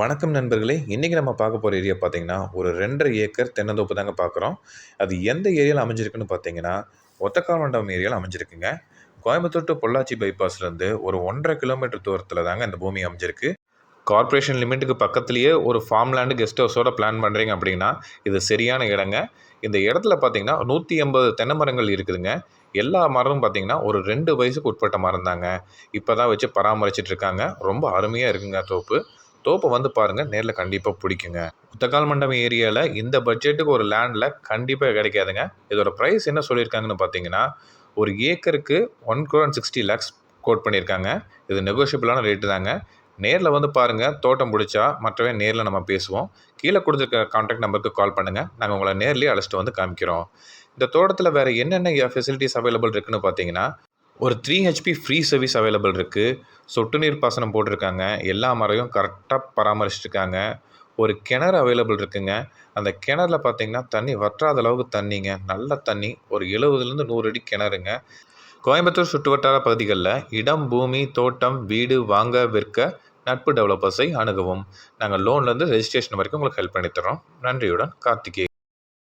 வணக்கம் நண்பர்களே. இன்றைக்கி நம்ம பார்க்க போகிற ஏரியா பார்த்தீங்கன்னா ஒரு ரெண்டரை ஏக்கர் தென்னந்தோப்பு தாங்க பார்க்குறோம் அது எந்த ஏரியாவில் அமைஞ்சிருக்குன்னு பார்த்தீங்கன்னா ஒத்தக்கால் மண்டபம் ஏரியாவில் அமைஞ்சிருக்குங்க. கோயம்புத்தூர் டு பொள்ளாச்சி பைபாஸ்லேருந்து ஒரு ஒன்றரை கிலோமீட்டர் தூரத்தில் தாங்க இந்த பூமி அமைஞ்சிருக்கு. கார்ப்பரேஷன் லிமிட்டுக்கு பக்கத்துலேயே ஒரு ஃபார்ம் லேண்டு கெஸ்ட் ஹவுஸோட பிளான் பண்ணுறீங்க அப்படின்னா இது சரியான இடங்க. இந்த இடத்துல பார்த்தீங்கன்னா நூற்றி எண்பது தென்னை மரங்கள் இருக்குதுங்க. எல்லா மரமும் பார்த்தீங்கன்னா ஒரு ரெண்டு வயசுக்கு உட்பட்ட மரம் தாங்க இப்போ தான் வச்சு பராமரிச்சிட்ருக்காங்க ரொம்ப அருமையாக இருக்குங்க தோப்பு. தோப்பை வந்து பாருங்கள் நேரில் கண்டிப்பாக பிடிக்குங்க. புத்தகால் மண்டபம் ஏரியாவில் இந்த பட்ஜெட்டுக்கு ஒரு லேண்டில் கண்டிப்பாக கிடைக்காதுங்க. இதோட ப்ரைஸ் என்ன சொல்லியிருக்காங்கன்னு பார்த்தீங்கன்னா ஒரு ஏக்கருக்கு one crore and sixty lakhs quote பண்ணியிருக்காங்க. இது நெகோஷியபிளான ரேட்டு தாங்க. நேரில் வந்து பாருங்கள் தோட்டம் பிடிச்சா மற்றவே நேரில் நம்ம பேசுவோம். கீழே கொடுத்துருக்க காண்டாக்ட் நம்பருக்கு கால் பண்ணுங்கள் நாங்கள் உங்களை நேர்லேயே அழைச்சிட்டு வந்து காமிக்கிறோம். இந்த தோட்டத்தில் வேறு என்னென்ன ஃபெசிலிட்டிஸ் அவைலபிள் இருக்குதுன்னு பார்த்தீங்கன்னா ஒரு three HP free service available இருக்குது சொட்டு நீர் பாசனம் போட்டிருக்காங்க. எல்லா மரையும் கரெக்டாக பராமரிச்சிருக்காங்க. ஒரு கிணறு அவைலபிள் இருக்குங்க. அந்த கிணறுல பார்த்தீங்கன்னா தண்ணி வற்றாத அளவுக்கு தண்ணிங்க. நல்ல தண்ணி. ஒரு எழுபதுலேருந்து நூறு அடி கிணறுங்க. கோயம்புத்தூர் சுற்றுவட்டார பகுதிகளில் இடம் பூமி தோட்டம் வீடு வாங்க விற்க நட்பு டெவலப்பர்ஸை அணுகவும். நாங்கள் லோன்லேருந்து ரெஜிஸ்ட்ரேஷன் வரைக்கும் உங்களுக்கு ஹெல்ப் பண்ணித்தரோம் நன்றியுடன் கார்த்திகே.